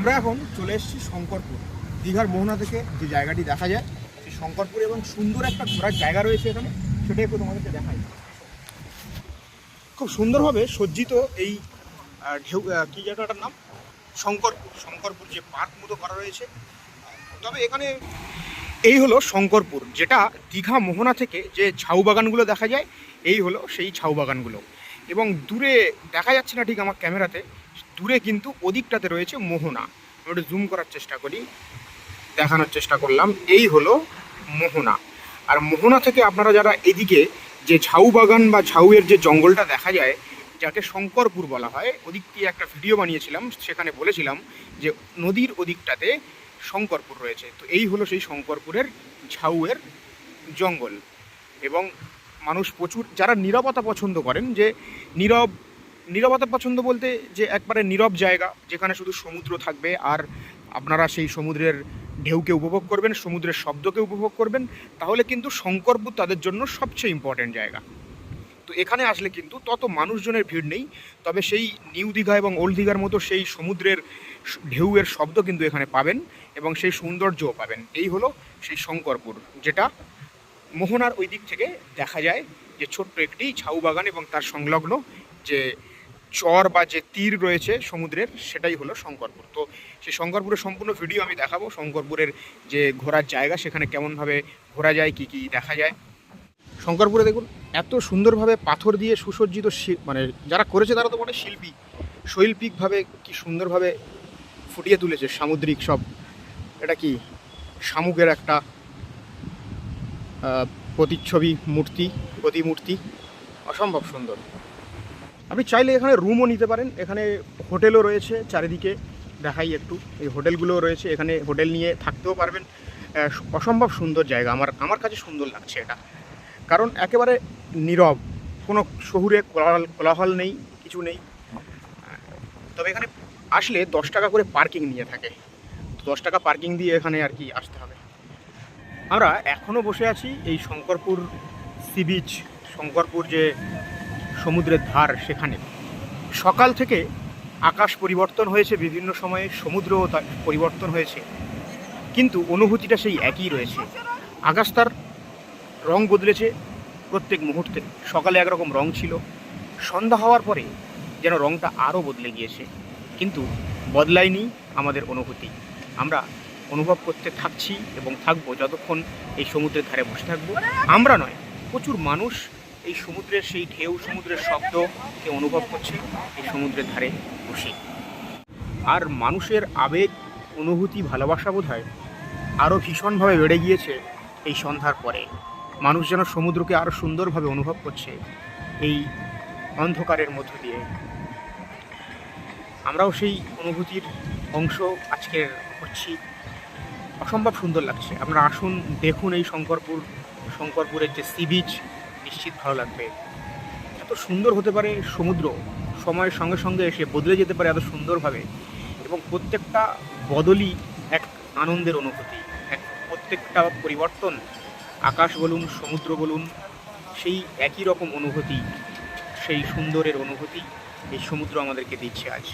আমরা এখন চলে এসেছি শঙ্করপুর। দীঘার মোহনা থেকে যে জায়গাটি দেখা যায়, সেই শঙ্করপুর এবং সুন্দর একটা ঘোরার জায়গা রয়েছে এখানে সেটাই একটু তোমাদেরকে দেখাই। খুব সুন্দরভাবে সজ্জিত এই ঢেউ কি জায়গাটার নাম? শঙ্করপুর শঙ্করপুর যে পার্ক মতো করা রয়েছে। তবে এখানে এই হলো শঙ্করপুর, যেটা দীঘা মোহনা থেকে যে ঝাউ বাগানগুলো দেখা যায়, এই হলো সেই ঝাউ বাগানগুলো। এবং দূরে দেখা যাচ্ছে না ঠিক আমার ক্যামেরাতে দূরে কিন্তু ওদিকটাতে রয়েছে মোহনা। আমি একটু জুম করার চেষ্টা করি, দেখানোর চেষ্টা করলাম। এই হলো মোহনা। আর মোহনা থেকে আপনারা যারা এদিকে যে ঝাউ বাগান বা ঝাউয়ের যে জঙ্গলটা দেখা যায়, যাকে শঙ্করপুর বলা হয়, ওদিক দিয়ে একটা ভিডিও বানিয়েছিলাম, সেখানে বলেছিলাম যে নদীর ওদিকটাতে শঙ্করপুর রয়েছে। তো এই হলো সেই শঙ্করপুরের ঝাউয়ের জঙ্গল। এবং মানুষ প্রচুর, যারা নীরবতা পছন্দ করেন, যে নীরব নীরবতা পছন্দ বলতে যে একবারে নীরব জায়গা, যেখানে শুধু সমুদ্র থাকবে আর আপনারা সেই সমুদ্রের ঢেউকে উপভোগ করবেন, সমুদ্রের শব্দকে উপভোগ করবেন, তাহলে কিন্তু শঙ্করপুর তাদের জন্য সবচেয়ে ইম্পর্ট্যান্ট জায়গা। তো এখানে আসলে কিন্তু তত মানুষজনের ভিড় নেই, তবে সেই নিউ দীঘা এবং ওল্ড দীঘার মতো সেই সমুদ্রের ঢেউয়ের শব্দ কিন্তু এখানে পাবেন এবং সেই সৌন্দর্যও পাবেন। এই হলো সেই শঙ্করপুর যেটা মোহনার ওই দিক থেকে দেখা যায় যে ছোট্ট একটি ঝাউ বাগান এবং তার সংলগ্ন যে চর বা যে তীর রয়েছে সমুদ্রের, সেটাই হলো শঙ্করপুর। তো সেই শঙ্করপুরের সম্পূর্ণ ভিডিও আমি দেখাবো। শঙ্করপুরের যে ঘোরার জায়গা, সেখানে কেমনভাবে ঘোরা যায়, কি কি দেখা যায়। শঙ্করপুরে দেখুন, এত সুন্দরভাবে পাথর দিয়ে সুসজ্জিত মানে যারা করেছে তারা তো বলে শিল্পী। শৈল্পিকভাবে কি সুন্দরভাবে ফুটিয়ে তুলেছে সামুদ্রিক সব। এটা কি শামুকের একটা প্রতিচ্ছবি, মূর্তি, প্রতিমূর্তি? অসম্ভব সুন্দর। আপনি চাইলে এখানে রুমও নিতে পারেন। এখানে হোটেলও রয়েছে চারিদিকে। দেখাই একটু। এই হোটেলগুলোও রয়েছে। এখানে হোটেল নিয়ে থাকতেও পারবেন। অসম্ভব সুন্দর জায়গা। আমার আমার কাছে সুন্দর লাগছে এটা। কারণ একেবারে নীরব। কোনো শহুরে কোলাহল কোলাহল নেই, কিছু নেই। তবে এখানে আসলে দশ টাকা করে পার্কিং নিয়ে থাকে। দশ টাকা পার্কিং দিয়ে এখানে আর কি আসতে হবে। আমরা এখনও বসে আছি এই শঙ্করপুর সি বিচ শঙ্করপুর যে সমুদ্রের ধার সেখানে। সকাল থেকে আকাশ পরিবর্তন হয়েছে, বিভিন্ন সময়ে সমুদ্রও পরিবর্তন হয়েছে। কিন্তু অনুভূতিটা সেই একই রয়েছে। আকাশ তার রং বদলেছে প্রত্যেক মুহূর্তে। সকালে একরকম রং ছিল। সন্ধ্যা হওয়ার পরে যেন রংটা আরও বদলে গিয়েছে। কিন্তু বদলায়নি আমাদের অনুভূতি। আমরা অনুভব করতে থাকছি এবং থাকব যতক্ষণ এই সমুদ্রের ধারে বসে থাকব। আমরা নয়, প্রচুর মানুষ এই সমুদ্রের সেই ঢেউ, সমুদ্রের শব্দকে অনুভব করছে এই সমুদ্রের ধারে বসে। আর মানুষের আবেগ, অনুভূতি, ভালোবাসা বোধ হয় আরও ভীষণভাবে বেড়ে গিয়েছে এই সন্ধ্যার পরে। মানুষ যেন সমুদ্রকে আরও সুন্দরভাবে অনুভব করছে এই অন্ধকারের মধ্য দিয়ে। আমরাও সেই অনুভূতির অংশ আজকের করছি। অসম্ভব সুন্দর লাগছে। আপনারা আসুন, দেখুন এই শঙ্করপুর, শঙ্করপুরের যে সি বিচ নিশ্চিত ভালো লাগবে। এত সুন্দর হতে পারে সমুদ্র, সময়ের সঙ্গে সঙ্গে এসে বদলে যেতে পারে এত সুন্দরভাবে এবং প্রত্যেকটা বদলই এক আনন্দের অনুভূতি, এক প্রত্যেকটা পরিবর্তন, আকাশ বলুন, সমুদ্র বলুন, সেই একই রকম অনুভূতি, সেই সুন্দরের অনুভূতি এই সমুদ্র আমাদেরকে দিচ্ছে আজ।